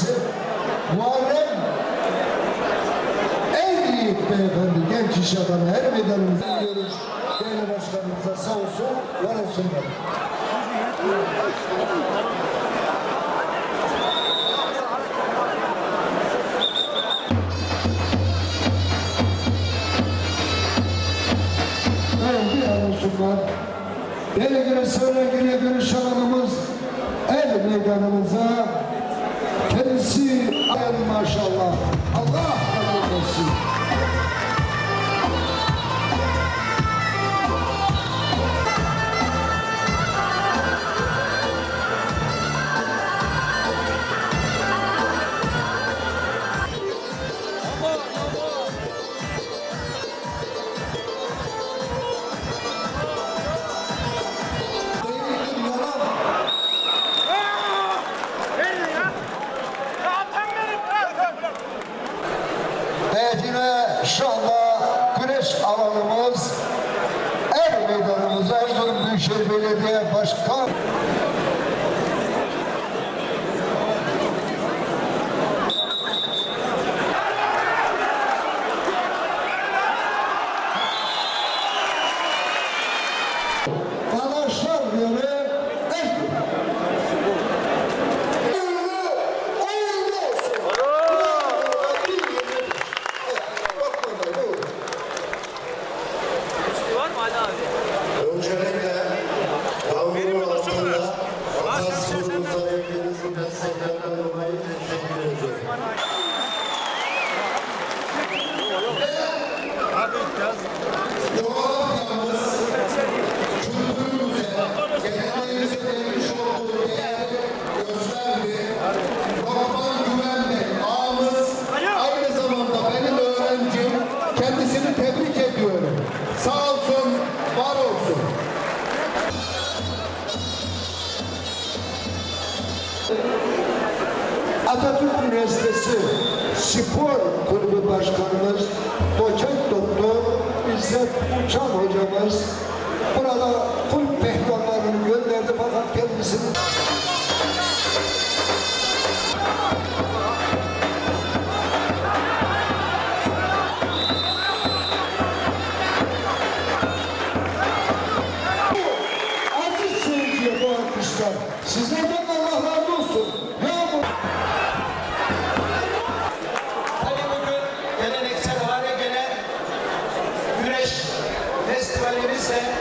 Partisi Muharrem en iyi beyefendi genç iş adamı her meydanımızı biliyoruz. Değerli başkanımıza sağ olsun, var olsunlar. olsunlar. Deli günü söyle günü görüş alanımız el meydanımıza kendisi ayarı maşallah. Allah kabul etsin. Büyükşehir Belediye Başkan Üniversitesi Spor Kulübü Başkanımız Doçent Doktor İzzet Uçan hocamız burada kulüp pehlivanlarını gönderdi fakat kendisini Galileu Zé.